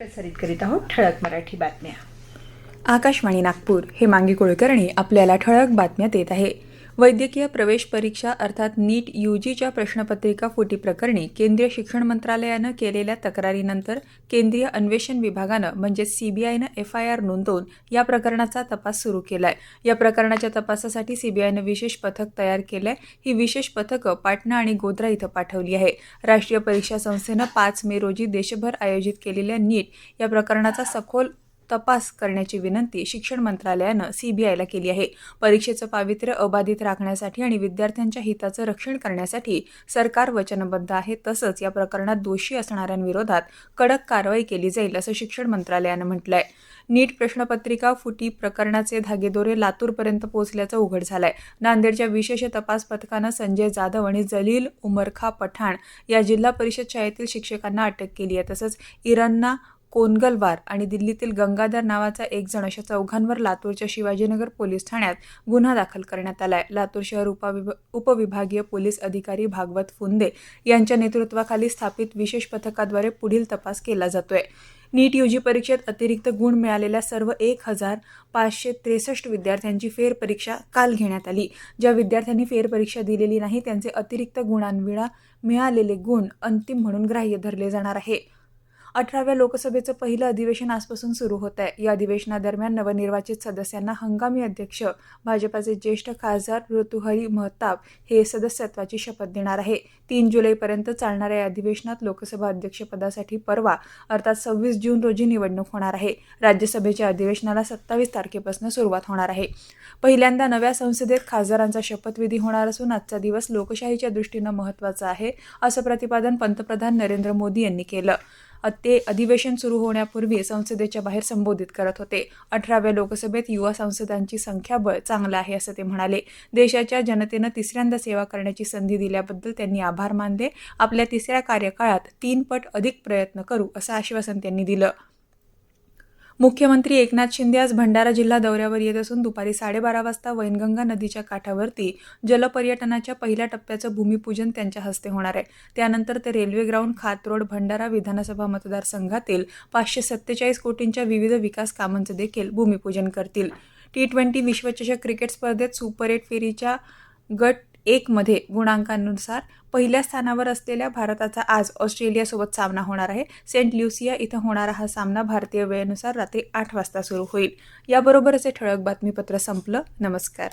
प्रसारित करीत आहोत ठळक मराठी बातम्या. आकाशवाणी नागपूर हे मांगी कुलकर्णी आपल्याला ठळक बातम्या देत आहे. वैद्यकीय प्रवेश परीक्षा अर्थात नीट यूजीच्या प्रश्नपत्रिका फुटी प्रकरणी केंद्रीय शिक्षण मंत्रालयानं केलेल्या तक्रारीनंतर केंद्रीय अन्वेषण विभागानं म्हणजेच सीबीआयनं एफ आय आर नोंदवून या प्रकरणाचा तपास सुरू केलाय. या प्रकरणाच्या तपासासाठी सीबीआयनं विशेष पथक तयार केलंय. ही विशेष पथकं पाटणा आणि गोद्रा इथं पाठवली आहे. राष्ट्रीय परीक्षा संस्थेनं पाच मे रोजी देशभर आयोजित केलेल्या नीट या प्रकरणाचा सखोल तपास करण्याची विनंती शिक्षण मंत्रालयानं सीबीआयला केली आहे. परीक्षेचं पावित्र्य अबाधित राखण्यासाठी आणि विद्यार्थ्यांच्या हिताचं रक्षण करण्यासाठी सरकार वचनबद्ध आहे. तसंच या प्रकरणात दोषी असणाऱ्यांविरोधात कडक कारवाई केली जाईल असं शिक्षण मंत्रालयानं म्हटलंय. नीट प्रश्नपत्रिका फुटी प्रकरणाचे धागेदोरे लातूरपर्यंत पोहोचल्याचं उघड झालंय. नांदेडच्या विशेष तपास पथकानं संजय जाधव आणि जलील उमरखा पठाण या जिल्हा परिषद शाळेतील शिक्षकांना अटक केली आहे. तसंच इराणना कोनगलवार आणि दिल्लीतील गंगाधर नावाचा एक जण अशा चौघांवर लातूरच्या शिवाजीनगर पोलीस ठाण्यात गुन्हा दाखल करण्यात आलाय. लातूर शहर उपविभ उपविभागीय पोलीस अधिकारी भागवत फुंदे यांच्या नेतृत्वाखाली स्थापित विशेष पथकाद्वारे पुढील तपास केला जातोय. नीट यूजी परीक्षेत अतिरिक्त गुण मिळालेल्या सर्व एक हजार पाचशे त्रेसष्ट विद्यार्थ्यांची फेरपरीक्षा काल घेण्यात आली. ज्या विद्यार्थ्यांनी फेरपरीक्षा दिलेली नाही त्यांचे अतिरिक्त गुणांविना मिळालेले गुण अंतिम म्हणून ग्राह्य धरले जाणार आहे. अठराव्या लोकसभेचं पहिलं अधिवेशन आजपासून सुरू होत आहे. या अधिवेशनादरम्यान नवनिर्वाचित सदस्यांना हंगामी अध्यक्ष भाजपाचे ज्येष्ठ खासदार ऋतुहरी महताब हे सदस्यत्वाची शपथ देणार आहे. तीन जुलैपर्यंत चालणाऱ्या या अधिवेशनात लोकसभा अध्यक्षपदासाठी परवा अर्थात सव्वीस जून रोजी निवडणूक होणार आहे. राज्यसभेच्या अधिवेशनाला सत्तावीस तारखेपासून सुरुवात होणार आहे. पहिल्यांदा नव्या संसदेत खासदारांचा शपथविधी होणार असून आजचा दिवस लोकशाहीच्या दृष्टीनं महत्त्वाचा आहे असं प्रतिपादन पंतप्रधान नरेंद्र मोदी यांनी केलं. ते अधिवेशन सुरू होण्यापूर्वी संसदेच्या बाहेर संबोधित करत होते. अठराव्या लोकसभेत युवा संसदांची संख्याबळ चांगलं आहे असं ते म्हणाले. देशाच्या जनतेनं तिसऱ्यांदा सेवा करण्याची संधी दिल्याबद्दल त्यांनी आभार मानले. आपल्या तिसऱ्या कार्यकाळात तीन पट अधिक प्रयत्न करू असं आश्वासन त्यांनी दिलं. मुख्यमंत्री एकनाथ शिंदे आज भंडारा जिल्हा दौऱ्यावर येत असून दुपारी साडेबारा वाजता वैनगंगा नदीच्या काठावरती जलपर्यटनाच्या पहिल्या टप्प्याचं भूमिपूजन त्यांच्या हस्ते होणार आहे. त्यानंतर ते railway ground Khat road Bhandara विधानसभा मतदारसंघातील पाचशे सत्तेचाळीस कोटींच्या विविध विकास कामांचं देखील भूमिपूजन करतील. टी ट्वेंटी विश्वचषक क्रिकेट स्पर्धेत सुपर एट फेरीच्या गट एकमध्ये गुणांकानुसार पहिल्या स्थानावर असलेल्या भारताचा आज ऑस्ट्रेलियासोबत सामना होणार आहे. सेंट ल्युसिया इथं होणारा हा सामना भारतीय वेळेनुसार रात्री आठ वाजता सुरू होईल. याबरोबरच हे ठळक बातमीपत्र संपलं. नमस्कार.